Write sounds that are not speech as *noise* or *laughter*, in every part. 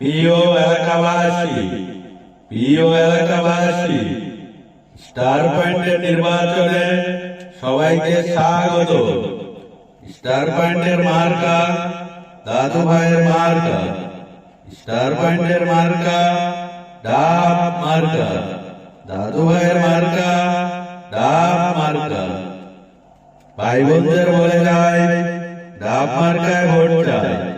প্রিয় এলাকাবাসী প্রিয় এলাকাবাসী স্টার পয়েন্টের নির্বাচনে সবাইকে স্বাগত। স্টার পয়েন্টের মার্কা দাদু ভাইয়ের মার্কা। স্টার পয়েন্টের মার্কা ডাব মার্কা। দাদু ভাইয়ের মার্কা ডাব মার্কা। ভাই বোনদের বলে যায়, ডাব মার্কায় ভোট চাই।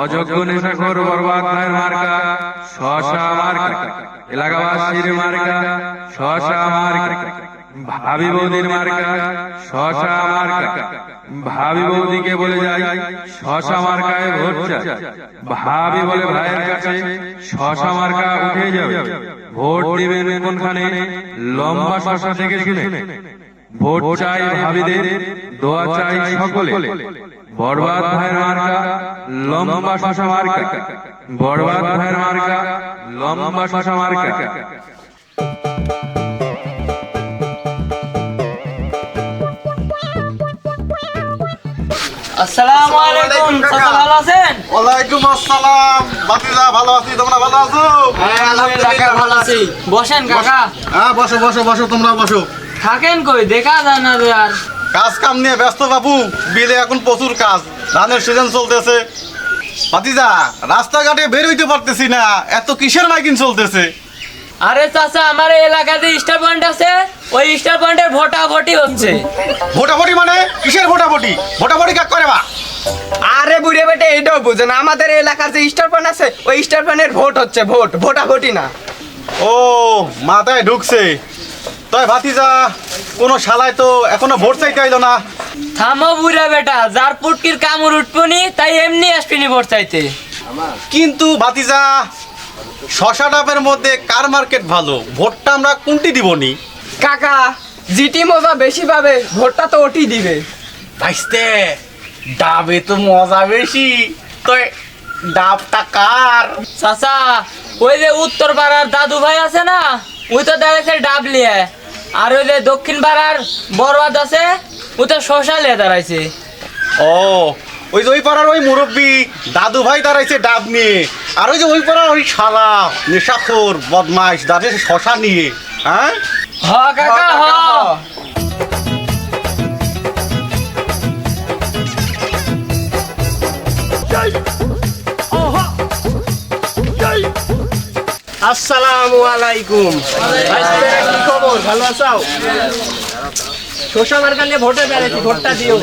অযোগ্য নেশাখোর বরবাদ মার্কা, শশা মার্কা, এলাকাবাসীর মার্কা, শশা মার্কা, ভাবি বৌদির মার্কা, শশা মার্কা, ভাবি বৌদিকে বলে যায় শশা মার্কায় ভোট চাই। ভাবি বলে ভাইয়ের কাছে শশা মার্কা উঠে যাবে। ভোট দিবেন কোনখানে? লম্বা শশা থেকে শুনে। ভোট চাই ভাবিদের, দোয়া চাই সকলে। বরবাদ ভাইয়ের মার্কা লম্বা শশা মার্কা। বরবাদ ভাইয়ের মার্কা লম্বা শশা মার্কা। আসসালামু আলাইকুম ভালো আছেন? ওয়ালাইকুম আসসালাম। বাতিজা ভালো আছি তোমরা ভালো আছো? আলহামদুলিল্লাহ ভালো আছি। বসেন কাকা। হ্যাঁ বসো বসো বসো তোমরা বসো। থাকেন কই? দেখা যায় না যে আর কাজ কাম নিয়ে ব্যস্ত বাবু বিলে এখন প্রচুর কাজ ধানের সিজন চলতেছে। বাতিজা রাস্তাঘাটে বের হইতে পারতেছি না এত কিসের মাইকিন চলতেছে? আরে চাচা আমার এলাকাতে স্টার পয়েন্ট আছে ওই স্টার পয়েন্টের ভোটাভুটি হচ্ছে। ভোটাভুটি মানে? কিসের ভোটাভুটি? ভোটাভুটি কাক করে বা? আরে বুড়ে বেটে এটাও বুঝে না। আমাদের এলাকার যে স্টার পয়েন্ট আছে ওই স্টার পয়েন্টের ভোট হচ্ছে ভোট ভোটাভুটি না। ও মাথায় ঢুকছে। তাই ভাতিজা কোনো শালায় তো এখনও ভোট চাইতে আইলো না। থামো বুড়া বেটা যার পুটকির কামড় উঠবনি তাই এমনি আসবিনি ভোট চাইতে। কিন্তু ভাতিজা শশা ডাবের মধ্যে কার মার্কেট ভালো? ভোটটা আমরা কোনটি দিবনি? কাকা জিটি মজা বেশি পাবে ভোটটা তো ওটি দিবে। ভাইস্তে ডাবে তো মজা বেশি। তো ডাবটা কার? চাচা ওই যে উত্তর পাড়ার দাদু ভাই আছে না ওই তো দাঁড়াইছে ডাব লিয়ে আর ওই যে দক্ষিণ পাড়ার বরবাদ আছে ও তো শশা লে দাঁড়াইছে। ও ওই যে ওই পাড়ার ওই মুরব্বী দাদু ভাই দাঁড়াইছে ডাব নিয়ে। আর ওই যে ওই পাড়ার ওই শালা নেশাখোর বদমাইশ দাঁড়িয়েছে শশা নিয়ে। হ্যাঁ? হ কাকা হ। আসসালামু আলাইকুম। কি খবর? ভালো আছো? শোষা মার্কা নিয়ে ভোটে বেড়েছি ভোটটা দিও।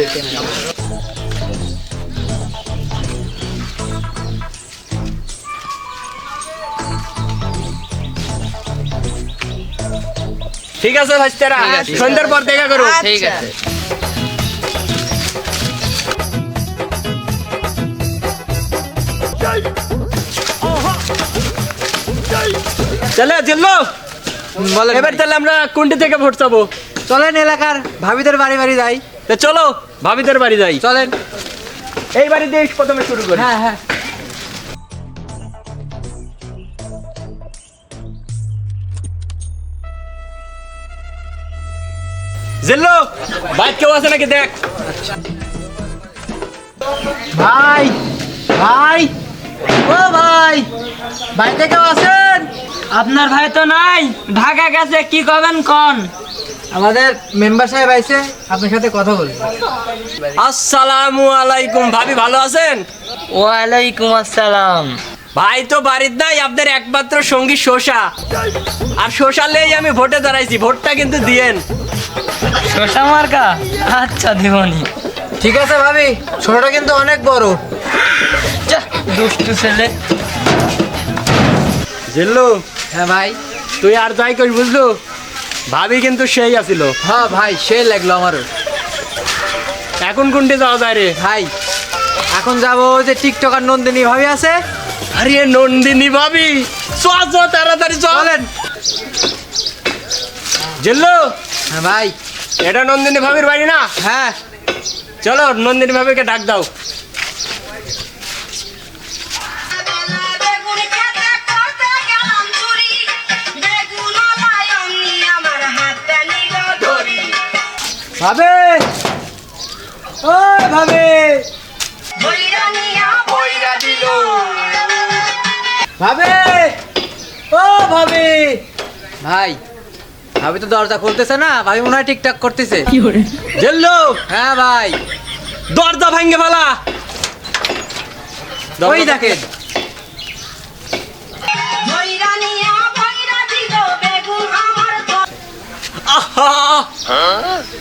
ঠিক আছে ভাইস্তারা সন্ধ্যার পর দেখা করো। ঠিক আছে। চলে জিল্লো। এবার তাহলে আমরা কোনটি থেকে ভোট চাবো। চলেন এলাকার ভাবিদের বাড়ি বাড়ি যাই। তো চলো ভাবিদের বাড়ি যাই। চলেন। এই বাড়ি দিয়ে প্রথমে শুরু করি। হ্যাঁ হ্যাঁ। জিল্লো বাইক কেউ আছে নাকি দেখ? ভাই ভাই। ও ভাই বাড়িতে কেউ আছেন? আপনার ভাই তো নাই ঢাকা গেছে কি করবেন কোন? আমাদের মেম্বার সাহেব আইছে আপনার সাথে কথা বলব আসসালামু আলাইকুম ভাবি ভালো আছেন? ওয়ালাইকুম আসসালাম। ভাই তো বাড়ির নাই আপনার একমাত্র সঙ্গী শোষা। আর শোষা লেই আমি ভোটে দাঁড়াইছি ভোটটা কিন্তু দিয়েন। শশা মার্কা? আচ্ছা দিবনি। ঠিক আছে ভাবি ছোটটা কিন্তু অনেক বড়। দুষ্টু ছেলে। জিল্লু। হ্যাঁ ভাই। তুই আর যাই করিস বুঝলু? ভাবি কিন্তু সেই আছিল। হ্যাঁ ভাই সে লাগল আমারও। এখন কোনটি যাওয়া যায় রে? ভাই এখন যাব যে টিকটকার নন্দিনী ভাবি আছে। আরে নন্দিনী ভাবি তাড়াতাড়ি চলেন। জিল্লু হ্যাঁ ভাই। এটা নন্দিনী ভাবির বাড়ি না? হ্যাঁ। চলো নন্দিনী ভাবিকে ডাক দাও। ভাবে ও ভাবে ভাবে ও ভাবে ভাই ভাবি তো দরজা খুলতেছে না ভাবি মনে হয় ঠিকঠাক করতেছে। জিল্লু! হ্যাঁ ভাই। দরজা ভাঙ্গে ফেলা। ওই দেখেন।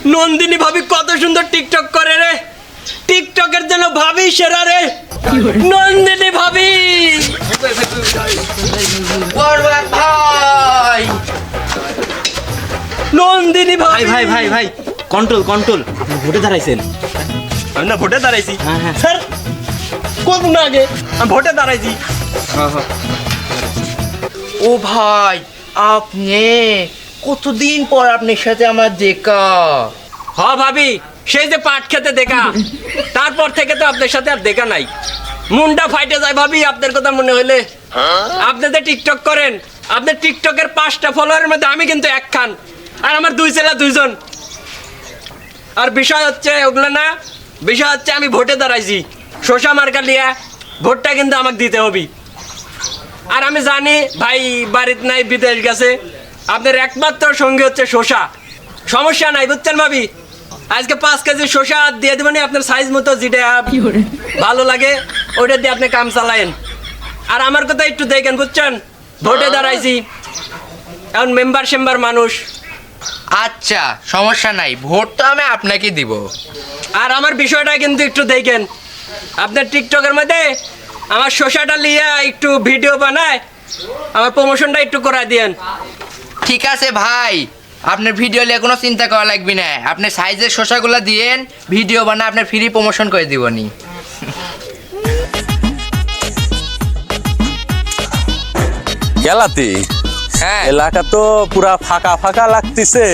নন্দিনী ভাবি কত সুন্দর টিকটক করে রে। টিকটকের জন্য ভাবি সেরা রে। নন্দিনী ভাবি! ভাই! নন্দিনী ভাই ভাই ভাই ভাই কন্ট্রোল কন্ট্রোল আপনি ভোটে দাঁড়াইছেন। আমি না ভোটে দাঁড়াইছি। হ্যাঁ, হ্যাঁ। স্যার কত না আগে। আমি ভোটে দাঁড়াইছি। ও ভাই আপনি কতদিন পর আপনার সাথে আমার দেখা? হ ভাবি, সেই যে পাট খেতে দেখা। তারপর থেকে তো আপনার সাথে আর দেখা নাই। মুন্ডা ফাইটে যায় ভাবি, আপনার কথা মনে হইলে। আপনি যে টিকটক করেন আপনার টিকটকের পাঁচটা ফলোয়ারের মধ্যে আমি কিন্তু এক খান। আর আমার দুই ছেলে দুইজন। আর বিষয় হচ্ছে ওগুলো না, বিষয় হচ্ছে আমি ভোটে দাঁড়াইছি। শোষা মার্কা লিয়া ভোটটা কিন্তু আমাকে দিতে হবে। আর আমি জানি, ভাই বাড়িতে নাই, বিদেশ গেছে। আপনার একমাত্র সঙ্গী হচ্ছে শোষা সমস্যা নাই বুঝছেন ভাবি? আজকে পাঁচ কেজি শসা দিয়ে দেবেন আপনার সাইজ মতো যেটা ভালো লাগে ওটা দিয়ে আপনি কাম চালায়েন। আর আমার কথা একটু দেখেন বুঝছেন? ভোটে দাঁড়াইছি। এখন মেম্বার সেম্বার মানুষ। আচ্ছা সমস্যা নাই ভোট তো আমি আপনাকে দিব। আর আমার বিষয়টা কিন্তু একটু দেখেন। আপনার টিকটকের মধ্যে আমার শসাটা নিয়ে একটু ভিডিও বানায় আমার প্রমোশনটা একটু করা দিয়েন। ঠিক আছে ভাই আপনার ভিডিও নিয়ে কোনো চিন্তা করা লাগবে না। আপনি সাইজের শসাগুলো দিয়েন ভিডিও বানা আপনার ফ্রি প্রমোশন করে দিবনি। গেলাতি হ্যাঁ। এলাকা তো পুরা ফাঁকা ফাঁকা লাগতেছে।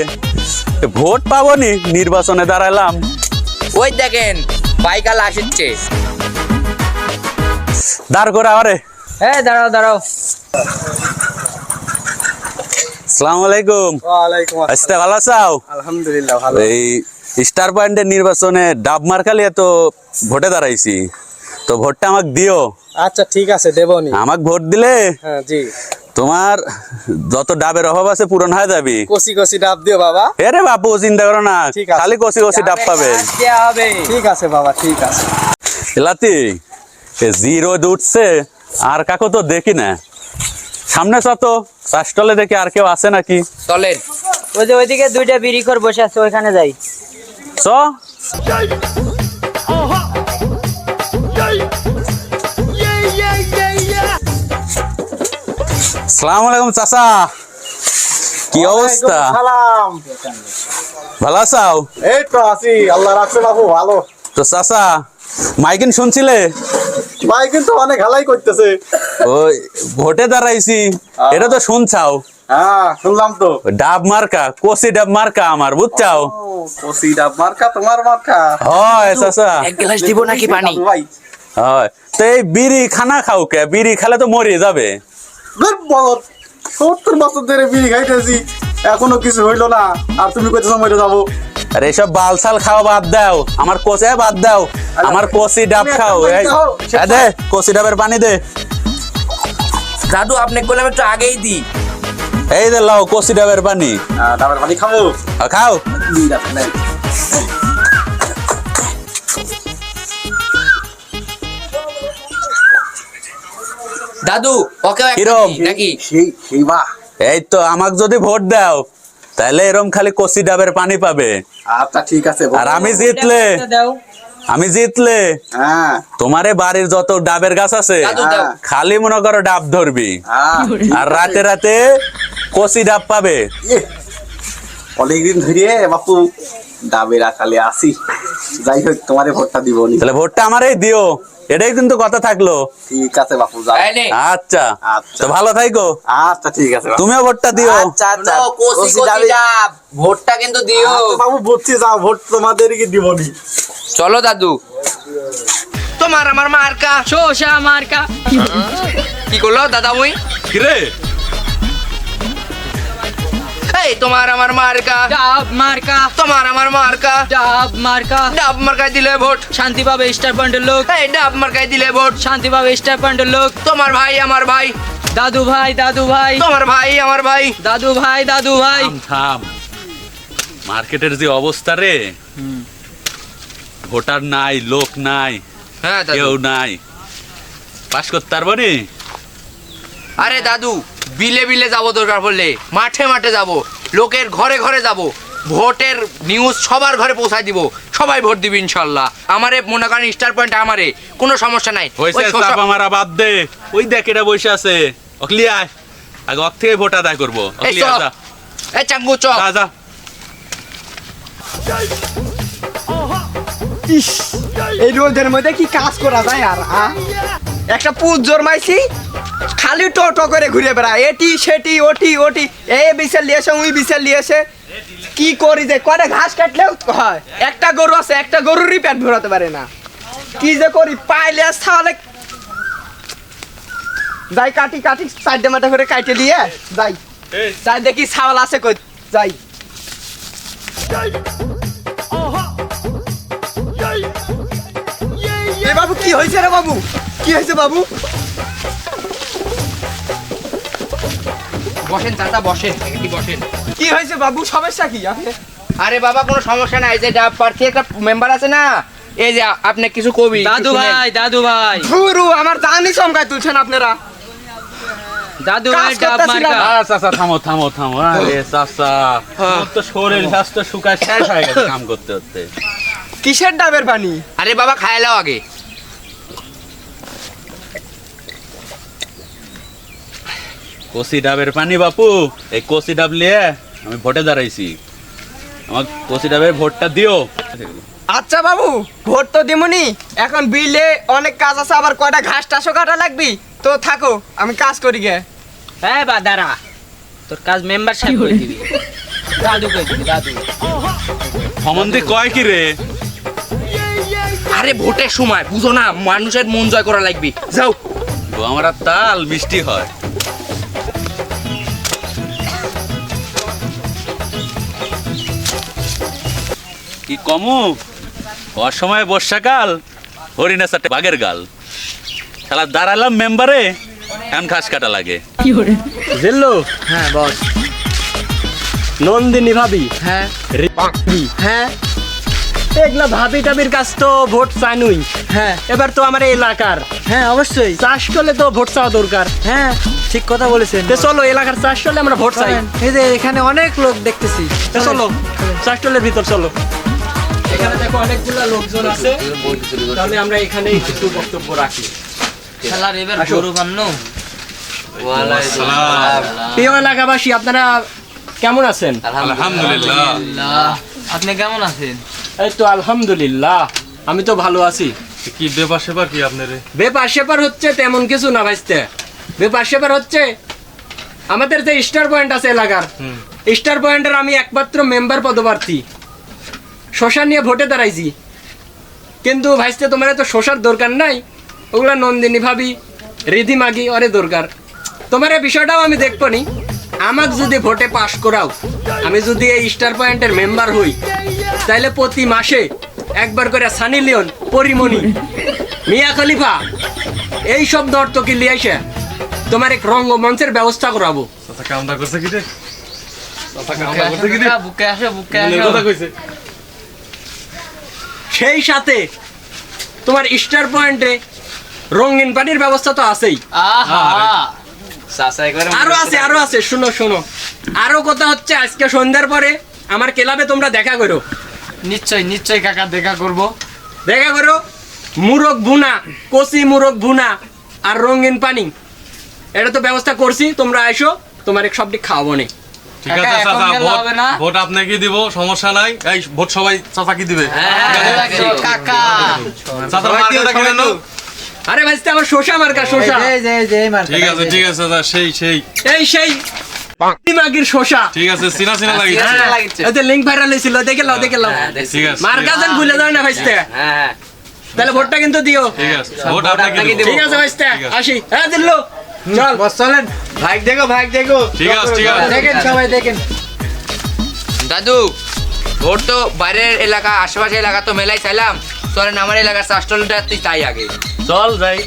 ভোট পাবনি নির্বাচনে দাঁড়ালাম ওই দেখেন বাইকাল আসছে দাঁড় করে আরে হ্যাঁ দাঁড়াও দাঁড়াও। সালাম আলাইকুম। ওয়ালাইকুম আসতে ভালো আছাও আলহামদুলিল্লাহ ভালো। এই স্টার পয়েন্টের নির্বাচনে ডাব মার্কালিয়া তো ভোটে দাঁড়াইছি। তো ভোটটা আমাকে দিও। আচ্ছা ঠিক আছে দেবনি। আমাকে ভোট দিলে হ্যাঁ জি। তোমার যত ডাবের অভাব আছে পূরণ হয়ে যাবি। কষি কষি ডাব দিও বাবা। এরে বাপু চিন্তা করো না। খালি কষি কষি ডাব পাবে। ঠিক আছে বাবা ঠিক আছে। এলাতি জিরো উঠছে আর কাকু তো দেখি না। সামনে যত চাষটলে দেখি আর কেউ আছে নাকি? চলেন। ওই যে ওইদিকে দুইটা বিড়ি করে বসে আছে ওইখানে যাই। চ। সালাম আলাইকুম চাচা। কি অবস্থা? সালাম। ভালো আছাও এই তো আছি আল্লাহ রাখছে বাবু ভালো। তো চাচা মাইকিন শুনছিলে? ভাই কিন্তু অনেক হালাই করতেছে। ওই ভোটে দাঁড়াইছি। এটা তো শুনছাও। হ্যাঁ শুনলাম তো। ডাব মার্কা কষি ডাব মার্কা আমার বুঝছাও? কষি ডাব মার্কা তোমার মার্কা। হয় চাচা। এক গ্লাস দিব নাকি পানি? *laughs* হয়। তো এই বিড়ি খানা খাও কে? বিড়ি খেলে তো মরে যাবে। সত্তর বছর ধরে বিড়ি খাইতেছি। এখনও কিছু হইল না আর তুমি কইতেছো মরে যাব। আর এইসব বালসাল খাওয়া বাদ দাও। আমার কোচে বাদ দাও। আমার কষি ডাব খাও। খাও, দে কষি ডাবের পানি দে। দাদু আপনি করলাম একটু আগেই দি এই দে লাও কষি ডাবের পানি। ডাবের পানি খাও। নেই। দাদু ওকে কিরম? নাকি? সেই সেই বাহ এই তো আমাকে যদি ভোট দাও। তাহলে এরম খালি কষি ডাবের পানি পাবে। আচ্ছা ঠিক আছে আর আমি জিতলে আমি জিতলে হ্যাঁ। তোমারে বাড়ির যত ডাবের গাছ আছে খালি মনে করো ডাব ধরবি। হ্যাঁ আর রাতে রাতে কষি ডাব পাবে। অনেকদিন ধরে বাপু ডাবের আকালে আসি। যাই হোক তোমারে ভোটটা দিব তাহলে ভোটটা আমারই দিও। এটাই কিন্তু কথা থাকল। ঠিক আছে বাপু যাও। আচ্ছা। আচ্ছা। তো ভালো থাইকো। আচ্ছা ঠিক আছে। তুমিও ভোটটা দিও। আচ্ছা আচ্ছা। ভোটটা কিন্তু দিও। আচ্ছা, বাবু বুঝছি যাও। ভোট তোমাদেরকে দিবনি। চলো দাদু। তোমার আমার মার্কা শোষা মার্কা। কি করল দাদা মুই কিরে? এই তোমার আমার মার্কা। ডাব মার্কা। তোমার আমার মার্কা। ডাব মার্কা। ডাব মার্কায় দিলে ভোট। শান্তি পাবে স্টার পয়েন্টের লোক। এই ডাব মার্কায় দিলে ভোট। শান্তি পাবে স্টার পয়েন্টের লোক। তোমার ভাই আমার ভাই। দাদু ভাই দাদু ভাই। তোমার ভাই আমার ভাই। দাদু ভাই দাদু ভাই। থাম মার্কেটের যে অবস্থা রে। ভোটার নাই লোক নাই হ্যাঁ কেউ নাই। পাস করতে পারব নি? আরে দাদু। বিলে বিলে যাব দরকার পড়লে মাঠে মাঠে যাব লোকের ঘরে ঘরে যাব ভোটের নিউজ সবার ঘরে পৌঁছায় দিব সবাই ভোট দিবি ইনশাল্লাহ। আমারে মনে করেন স্টার পয়েন্ট আমারে কোনো সমস্যা নাই। ওই আমারা বাদ দে। ওই দেখ এটা বসে আছে। অকলি আয়। আগে অক থেকে ভোট আদায় করব। এই চাঙ্গু চ যা, যা ইস এই রোদের মধ্যে কি কাজ করা যায় আর আ? একটা পুজ জন্মাইছি খালি টো টো করে ঘুরে বেড়ায়। এটি সেটি ওটি ওটি এ বিশাল লিয়েছে উই বিশাল লিয়েছে কি করি যে করে ঘাস কাটলেও হয়। একটা গরু আছে একটা গরুরই পেট ভরাতে পারে না। কি যে করি পাইলে তাহলে যাই কাটি কাটি সাইডে মাথা করে কাটে দিয়ে যাই। যাই দেখি ছাওয়াল আছে কই যাই। এ বাবু কি হয়েছে রে বাবু? কি হয়েছে বাবু? বসেন চাচা বসেন একটি বসেন। কি হয়েছে বাবু? সমস্যা কি? আপনি আরে বাবা কোনো সমস্যা নাই। যে ডাব প্রার্থী একটা মেম্বার আছে না এই যে আপনি কিছু কবি দাদু ভাই দাদু ভাই। গুরু আমার জানি চমকায় তুলছেন আপনারা। দাদু ভাই ডাব। মার্কা। চাচা থামো থামো থামো। আরে চাচা তোমার তো শরীর স্বাস্থ্য শুকায় শেষ হয়ে গেছে কাম করতে করতে। কিসের ডাবের পানি? আরে বাবা খায় লাও আগে। কষি ডাবের পানি বাপু এই কষি ডাব লিয়ে আমি ভোটে দাঁড়াইছি। আমার কষি ডাবের ভোটটা দিও। আচ্ছা বাবু ভোট তো দিমুনি। এখন বিলে অনেক কাজ আছে আবার কয়টা ঘাস টাসও কাটা লাগবি? তো থাকো আমি কাজ করি গে। হ্যাঁ বা দাঁড়া। তোর কাজ মেম্বার সাহেব করে দিবি। দাদু করে দিবি দাদু। সম্বন্ধে কয় কি রে? আরে ভোটের সময় বুঝো না মানুষের মন জয় করা লাগবে। যাও। তো আমার তাল মিষ্টি হয়। কি কমু? অসময়ে বর্ষাকাল হরিণা চারটে বাঘের গাল। শালা দাঁড়ালাম মেম্বারে এখন ঘাস কাটা লাগে। জিল্লু? হ্যাঁ বস নন্দিনী ভাবি? হ্যাঁ। হ্যাঁ। এগুলা ভাবি টাবির কাছ তো ভোট চাইনুই। হ্যাঁ। এবার তো আমার এলাকার। হ্যাঁ অবশ্যই। চাষ করলে তো ভোট চাওয়া দরকার। হ্যাঁ ঠিক কথা বলেছেন। তো চলো এলাকার চাষ করলে আমরা ভোট চাই। এই যে এখানে অনেক লোক দেখতেছি। চলো চাষ করলে ভিতর চলো। এখানে দেখো অনেকগুলা লোকজন আছে। তাহলে আমরা কিছু বক্তব্য রাখি। শালার এবার গরু বান্নো প্রিয় এলাকাবাসী আপনারা কেমন আছেন? আলহামদুলিল্লাহ। আপনি কেমন আছেন? এই তো আলহামদুলিল্লাহ আমি তো ভালো আছি। কি ব্যাপার সেবার কি আপনার? ব্যাপার সেপার হচ্ছে তেমন কিছু না ভাইস্তে। ব্যাপার সেপার হচ্ছে আমাদের যে স্টার পয়েন্ট আছে এলাকার স্টার পয়েন্টের আমি একমাত্র মেম্বার পদপ্রার্থী। শশা নিয়ে ভোটে দাঁড়াইছি। কিন্তু ভাইস্তে তোমার তো শশার দরকার নাই? ওগুলা নন্দিনী ভাবি রিধি মাগি অরে দরকার। তোমার এই বিষয়টাও আমি দেখব নি। আমাকে যদি ভোটে পাশ করাও আমি যদি এই স্টার পয়েন্টের মেম্বার হই তাইলে প্রতি মাসে একবার করে Sunny Leone Porimoni Mia Khalifa এই সব নর্তকি লিয়াইছে তোমার এক রঙ্গমঞ্চের ব্যবস্থা করাবো। কামটা করছে কি রে? বুকে আসো বুকে আসো। কইছে। সেই সাথে তোমার স্টার পয়েন্টে রঙিন পানির ব্যবস্থা তো আছেই। আরও। আছে আরও আছে শুনো শুনো। আরও কথা হচ্ছে আজকে সন্ধ্যার পরে আমার ক্লাবে তোমরা দেখা করো। নিশ্চয় নিশ্চয় কাকা দেখা করব। দেখা করো মুরগ ভুনা কচি মুরগ ভুনা আর রঙিন পানি। এটা তো ব্যবস্থা করছি তোমরা আইসো তোমার সবটি খাওয়াবো নে। ঠিক আছে চাচা ভোট ভোট আপনাকে দিব সমস্যা নাই। এই ভোট সবাই চাচা কি দিবে? কাকা। চাচার মার্কাটা কি আরে ভাইস্তে আমার শোষা মার্কা শোষা ঠিক আছে ঠিক আছে দাদা সেই সেই। এই সেই মাগির শোষা ঠিক আছে চিনা চিনা লাগিচ্ছে ওতে লিংক ভাইরাল হয়েছিল দেখে লাও দেখে লাও ঠিক আছে মার্কা যেন ভুলে যাও না ভাইস্তে হ্যাঁ তাহলে ভোটটা কিন্তু দিও। ঠিক আছে ভোট আপনাকে দেবো। ঠিক আছে ভাইস্তে আসি। হ্যাঁ দিল্লু। চল। বস চলেন। ভাই দেখো ভাই দেখো। ঠিক আছে ঠিক আছে। দেখেন সবাই দেখেন। দাদু ভোট তো বাইরের এলাকা আশেপাশের এলাকা তো মেলাই চাইলাম। চলেন আমার এলাকার চাষটলটা তাই আগে। চল যাই।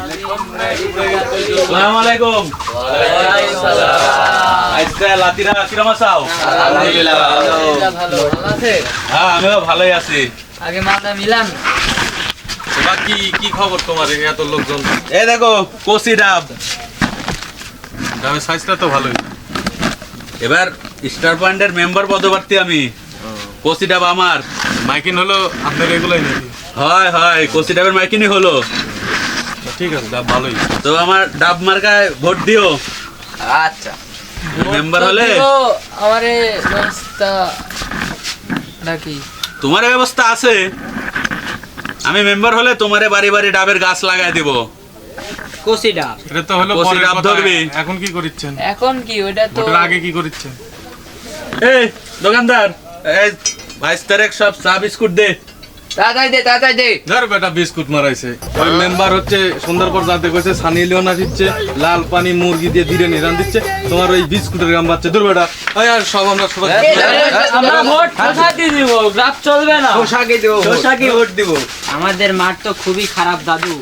আসসালামু আলাইকুম আজকে লাতিরা কিরম আছাও ভালো। আছে হ্যাঁ আমিও ভালোই আছি। আগে মাথা মিলান তোমার কি কি খবর তোমার এত লোকজন? এই দেখো কচি ডাব। গ্রামের সাইজটা তো ভালোই। এবার স্টার পয়েন্টের মেম্বার পদপ্রার্থী আমি। কচি ডাব আমার। মাইকিন হলো আপনার এগুলোই নাকি? হয় হয় কচি ডাবের মাইকিনি হলো। ঠিক আছে দাদা ভালোই। তো আমার ডাব মার্কায় ভোট দিও। আচ্ছা। মেম্বার হলে আমারে ব্যবস্থা নাকি তোমার ব্যবস্থা আছে। আমি মেম্বার হলে তোমারে বাড়ি বাড়ি ডাবের গাছ লাগাই দিব। কসিডা এটা তো হলো পরের ডাব ধরবি। এখন কি করিচ্ছেন? এখন কি? ওটা তো আগে কি করিচ্ছেন? এই দোকানদার এই বাইশ তারিখ সব চা বিস্কুট দে। তাড়াতাড়ি দে তাড়াতাড়ি দে। ধর বেটা বিস্কুট মারাইছে। ওই মেম্বার হচ্ছে সন্ধ্যার পর যাতে কইছে সানি লিওন দিচ্ছে লাল পানি মুরগি দিয়ে ধীরে নিরান দিচ্ছে। তোমার ওই বিস্কুটের গাম বাচ্চা দূর বেটা। ওই আর সব আমরা সবাই আমরা ভোট শোষাকে দিব গ্রাফ চলবে না। পোশাকে দেবো শোষাকে ভোট দিব। আমাদের মাঠ তো খুবই খারাপ দাদু।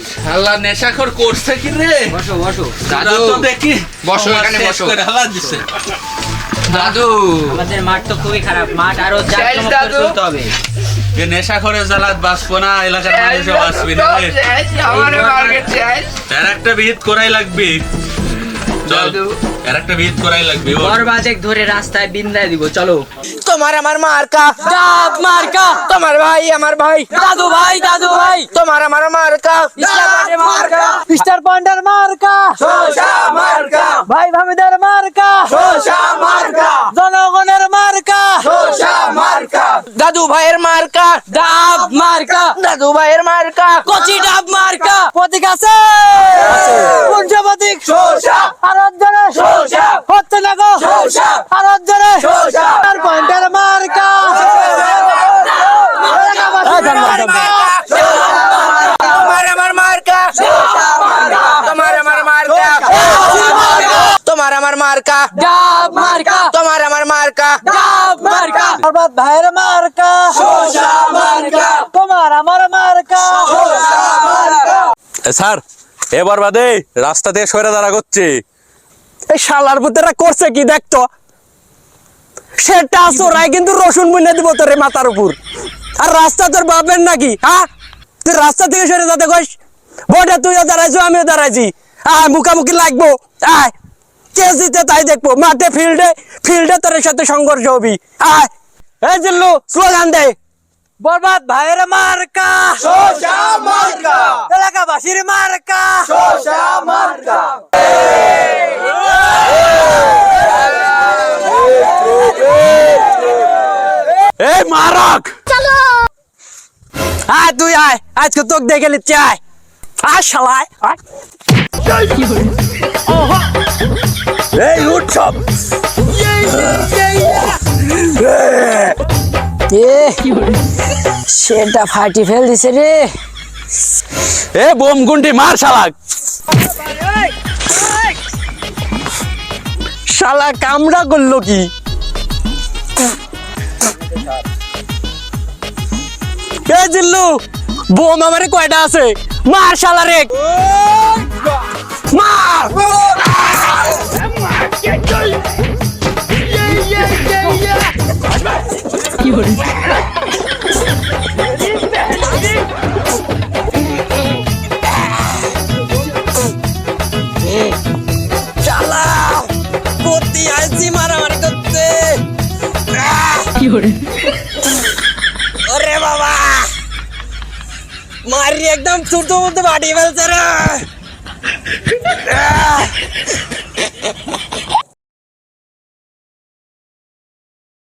নেশাখোর করছে কি রে? বসো বসো। দাদু তো দেখি বসো, এখানে বসো। করে দিছে। দাদু। আমাদের মাঠ তো খুবই খারাপ মাঠ আরও জাঁকজমক করে হবে এ জ্বালাত বাঁচবো না এলাকার মানুষও বাঁচবি না। রে আমার মার্কেট চাই এর একটা বিহিত করাই লাগবে। চল এর একটা বিহিত করাই লাগবে বরবাজেক ধরে রাস্তায় বিন্দায় দিব চলো। তোমার আমার মার্কা ডাব মার্কা। তোমার ভাই আমার ভাই। দাদু ভাই দাদু ভাই। তোমার আমার মার্কা। মার্কা। স্টার পয়েন্টার মার্কা। শোষা মার্কা। ভাই ভাবিদের মার্কা। শোষা মার্কা। জনগণের মার্কা। দাদু ভাইয়ের মার্কা ডাব মার্কা দাদু ভাইয়ের মার্কা কচি ডাব মার্কা। প্রতীক আছে। প্রতীক। শোষা জনে শোষা হচ্ছে না গো। শোষা জনে শোষা স্টার পয়েন্টার মার্কা তোমার আমার মার্কা তোমার আমার মার্কা তোমার আমার মার্কা ডাব মার্কা তোমার আমার মার্কা ডাব মার্কা বরবাদ ভাইয়ের মার্কা শোষা মার্কা তোমার আমার মার্কা স্যার, এবার বাদে রাস্তা দিয়ে সরে দাঁড়া করছে। এই শালার পুতেরা করছে কি দেখতো? সেটা চোরাই কিন্তু রসুন বুনে দিব তোর মাথার উপর। আর রাস্তা তোর বাপের নাকি হ্যাঁ তুই রাস্তা থেকে সরে যাতে কইস ভোটে তুইও দাঁড়াইছো, আমিও দাঁড়াইছি। আয়, মুখামুখি লাগবো। আয় কে জিতে তাই দেখব। মাঠে ফিল্ডে ফিল্ডে তোর সাথে সংঘর্ষ হবি। আয়। এই জিল্লু স্লোগান দে। বরবাদ ভাইয়ের মার্কা শোষা মার্কা এলাকাবাসীর মার্কা শোষা মার্কা এই মারক আয় তুই আয় আজকে তোকে দেখে নিচ্ছে আয় আয় শালায় আয় এই উৎসব সেটা ফাটি ফেল দিছে রে। এ বোম গুন্ডি মার শালাক শালা কামড়া করল কি? এ জিল্লু বোম আমারে কয়টা আছে? মার শালা রে। করতে ওরে বাবা! মারি একদম ছোট মধ্যে বাড়ি ফেলছে রে।